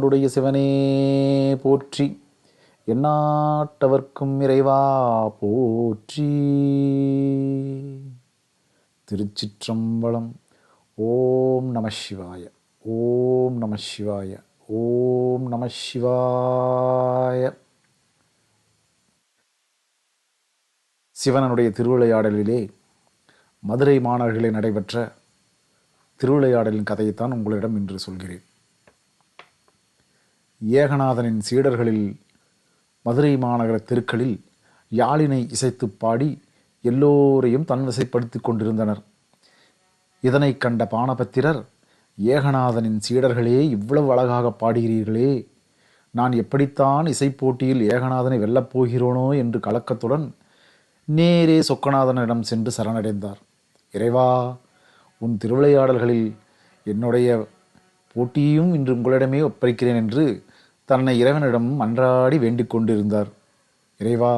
தென்னாடுடைய சிவனே போற்றி. எந்நாட்டவர்க்கும் இறைவா போற்றி. திருச்சிற்றம்பலம். ஓம் நம சிவாய. ஓம் நம சிவாய. ஓம் நம சிவாய. சிவனனுடைய திருவிளையாடலிலே மதுரை மாணவர்களே நடைபெற்ற திருவிளையாடலின் கதையைத்தான் உங்களிடம் இன்று சொல்கிறேன். ஏகநாதனின் சீடர்களில் மதுரை மாநகர தெருக்களில் யாழினை இசைத்து பாடி எல்லோரையும் தன்வசைப்படுத்தி கொண்டிருந்தனர். இதனைக் கண்ட பானபத்திரர் ஏகநாதனின் சீடர்களே இவ்வளவு அழகாக பாடுகிறீர்களே நான் எப்படித்தான் இசைப்போட்டியில் ஏகநாதனை வெல்லப் போகிறோனோ என்று கலக்கத்துடன் நேரே சொக்கநாதனிடம் சென்று சரணடைந்தார். இறைவா உன் திருவிளையாடல்களில் என்னுடைய போட்டியையும் இன்று உங்களிடமே ஒப்படைக்கிறேன் என்று தன்னை இறைவனிடம் மன்றாடி வேண்டிக் கொண்டிருந்தார். இறைவா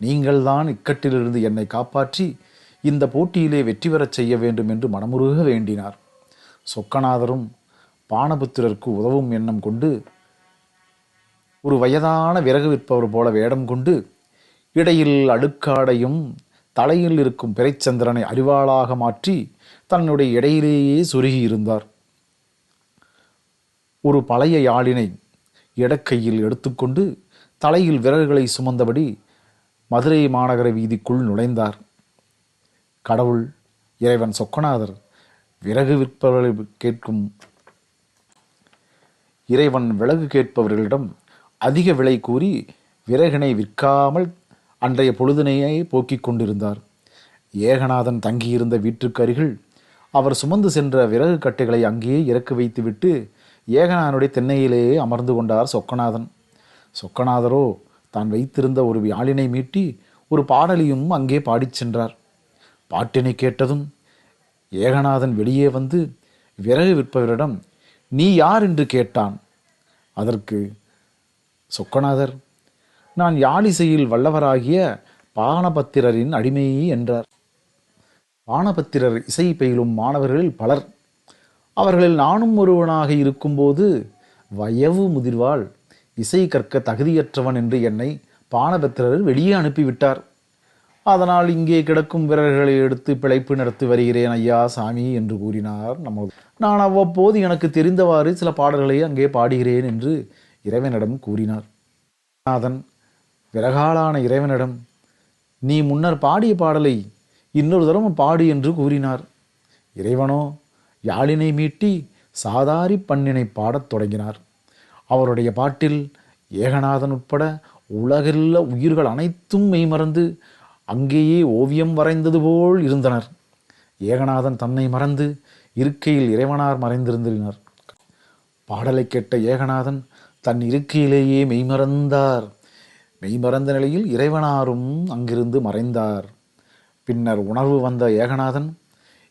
நீங்கள்தான் இக்கட்டிலிருந்து என்னை காப்பாற்றி இந்த போட்டியிலே வெற்றி பெறச் செய்ய வேண்டும் என்று மனமுருக வேண்டினார். சொக்கநாதரும் பானபுத்திரருக்கு உதவும் எண்ணம் கொண்டு ஒரு வயதான விறகு விற்பவர் போல வேடம் கொண்டு இடையில் அடுக்காடையும் தலையில் இருக்கும் பிறைச்சந்திரனை அறிவாளாக மாற்றி தன்னுடைய இடையிலேயே சொருகி இருந்தார். ஒரு பழைய யாழினை இடக்கையில் எடுத்துக்கொண்டு தலையில் விறகுகளை சுமந்தபடி மதுரை மாநகர வீதிக்குள் நுழைந்தார். கடவுள் இறைவன் சொக்கநாதர் விறகு விற்பவர்களை கேட்கும் இறைவன் விலகு கேட்பவர்களிடம் அதிக விலை கூறி விறகினை விற்காமல் அன்றைய பொழுதினையே போக்கிக் கொண்டிருந்தார். ஏகநாதன் தங்கியிருந்த வீட்டுக்கு அருகில் அவர் சுமந்து சென்ற விறகு கட்டைகளை அங்கேயே இறக்கி வைத்துவிட்டு ஏகநாதனுடைய தென்னையிலேயே அமர்ந்து கொண்டார் சொக்கநாதன். சொக்கநாதரோ தான் வைத்திருந்த ஒரு வியாழினை மீட்டி ஒரு பாடலையும் அங்கே பாடிச் சென்றார். பாட்டினை கேட்டதும் ஏகநாதன் வெளியே வந்து விறகு விற்பவரிடம் நீ யார் என்று கேட்டான்? அதற்கு சொக்கநாதர் நான் யாழிசையில் வல்லவராகிய பானபத்திரரின் அடிமையே என்றார். பானபத்திரர் இசை பயிலும் மாணவர்களில் பலர் அவர்களில் நானும் ஒருவனாக இருக்கும்போது வயவு முதிர்வாள். இசை கற்க தகுதியற்றவன் என்று என்னை பானபத்திரர் வெளியே அனுப்பிவிட்டார். அதனால் இங்கே கிடக்கும் விரல்களை எடுத்து பிழைப்பு நடத்தி வருகிறேன் ஐயா சாமி என்று கூறினார் நமது நான் அவ்வப்போது எனக்கு தெரிந்தவாறு சில பாடல்களை அங்கே பாடுகிறேன் என்று இறைவனிடம் கூறினார். நாதன் விறகாலான இறைவனிடம் நீ முன்னர் பாடிய பாடலை இன்னொரு தரம் பாடு என்று கூறினார். இறைவனோ யாழினை மீட்டி சாதாரி பண்ணினை பாடத் தொடங்கினார். அவருடைய பாட்டில் ஏகநாதன் உட்பட உலகிலுள்ள உயிர்கள் அனைத்தும் மெய்மறந்து அங்கேயே ஓவியம் வரைந்தது போல் இருந்தனர். ஏகநாதன் தன்னை மறந்து இருக்கையில் இறைவனார் மறைந்திருந்தனர் பாடலை கேட்ட ஏகநாதன் தன் இருக்கையிலேயே மெய்மறந்தார். மெய்மறந்த நிலையில் இறைவனாரும் அங்கிருந்து மறைந்தார். பின்னர் உணர்வு வந்த ஏகநாதன்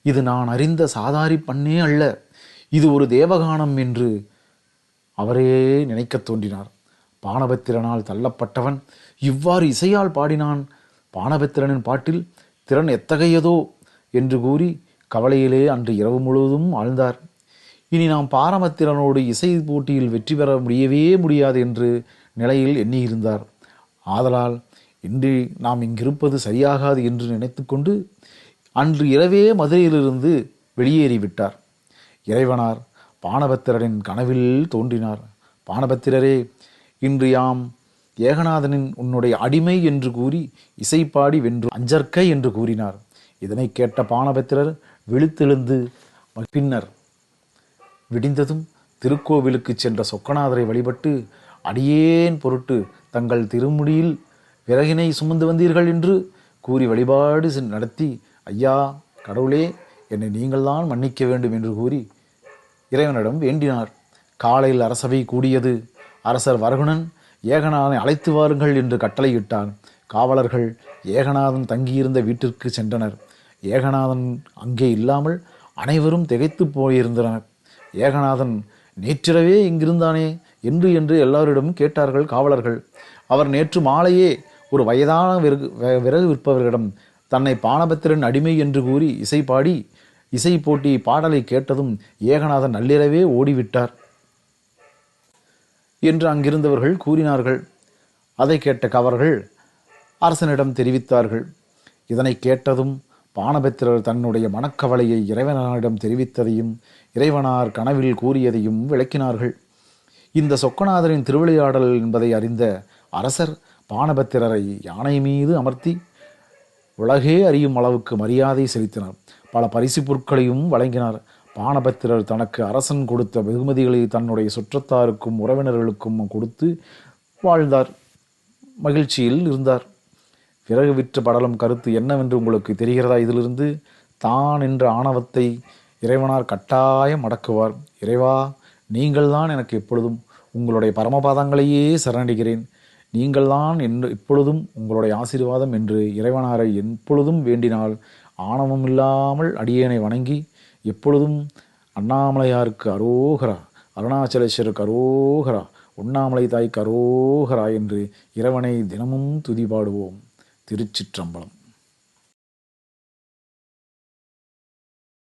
இது நான் அறிந்த சாதாரி பண்ணே அல்ல. இது ஒரு தேவகானம் என்று அவரே நினைக்கத் தோன்றினார். பானபத்திரனால் தள்ளப்பட்டவன் இவ்வாறு இசையால் பாடினான். பானபத்திரனின் பாட்டில் திறன் எத்தகையதோ என்று கூறி கவலையிலே அன்று இரவு முழுவதும் ஆழ்ந்தார். இனி நாம் பாரமத்திரனோடு இசை போட்டியில் வெற்றி பெற முடியவே முடியாது என்று நிலையில் எண்ணியிருந்தார். ஆதலால் இன்று நாம் இங்கிருப்பது சரியாகாது என்று நினைத்துக்கொண்டு அன்று இரவே மதுரையிலிருந்து வெளியேறிவிட்டார். இறைவனார் பானபத்திரரின் கனவில் தோன்றினார். பானபத்திரரே இன்று யாம் ஏகநாதனின் உன்னுடைய அடிமை என்று கூறி இசைப்பாடி வென்று அஞ்சற்கை என்று கூறினார். இதனை கேட்ட பானபத்திரர் விழித்தெழுந்து பின்னர் விடிந்ததும் திருக்கோவிலுக்கு சென்ற சொக்கநாதரை வழிபட்டு அடியேன் பொருட்டு தங்கள் திருமுடியில் விறகினை சுமந்து வந்தீர்கள் என்று கூறி வழிபாடு நடத்தி ஐயா கடவுளே என்னை நீங்கள்தான் மன்னிக்க வேண்டும் என்று கூறி இறைவனிடம் வேண்டினார். காலையில் அரசவை கூடியது. அரசர் வரகுணன் ஏகநாதனை அழைத்து வாருங்கள் என்று கட்டளையிட்டார் காவலர்கள் ஏகநாதன் தங்கியிருந்த வீட்டிற்கு சென்றனர். ஏகநாதன் அங்கே இல்லாமல் அனைவரும் திகைத்து போயிருந்தனர். ஏகநாதன் நேற்றிரவே இங்கிருந்தானே? என்று என்று எல்லாரிடமும் கேட்டார்கள் காவலர்கள். அவர் நேற்று மாலையே ஒரு வயதான விறகு விறகு விற்பவர்களிடம் தன்னை பானபத்திரன் அடிமை என்று கூறி இசை பாடி இசை போட்டி பாடலை கேட்டதும் ஏகநாதன் நள்ளிரவே ஓடிவிட்டார். என்று அங்கிருந்தவர்கள் கூறினார்கள். அதை கேட்ட கவர்கள் அரசனிடம் தெரிவித்தார்கள். இதனை கேட்டதும் பானபத்திரர் தன்னுடைய மனக்கவலையை இறைவனாரிடம் தெரிவித்ததையும் இறைவனார் கனவில் கூறியதையும் விளக்கினார்கள். இந்த சொக்கநாதரின் திருவிளையாடல் என்பதை அறிந்த அரசர் பானபத்திரரை யானை மீது அமர்த்தி உலகே அறியும் அளவுக்கு மரியாதை செலுத்தினார். பல பரிசு பொருட்களையும் வழங்கினார். பானபத்திரர் தனக்கு அரசன் கொடுத்த வெகுமதிகளை தன்னுடைய சுற்றத்தாருக்கும் உறவினர்களுக்கும் கொடுத்து வாழ்ந்தார். மகிழ்ச்சியில் இருந்தார். பிறகு விற்று படலம் கருத்து என்னவென்று உங்களுக்கு தெரிகிறதா? இதிலிருந்து தான் என்ற ஆணவத்தை இறைவனார் கட்டாயம் அடக்குவார். இறைவா நீங்கள்தான் எனக்கு எப்பொழுதும் உங்களுடைய பரமபாதங்களையே சரணடைகிறேன். நீங்கள்தான் என்று இப்பொழுதும் உங்களுடைய ஆசீர்வாதம் என்று இறைவனாரை எப்பொழுதும் வேண்டினால் ஆணவம் இல்லாமல் அடியேனை வணங்கி எப்பொழுதும் அண்ணாமலையாருக்கு அரோகரா அருணாச்சலேஸ்வருக்கு அரோகரா உண்ணாமலை தாய்க்கு அரோகரா என்று இறைவனை தினமும் துதிபாடுவோம். திருச்சிற்றம்பலம்.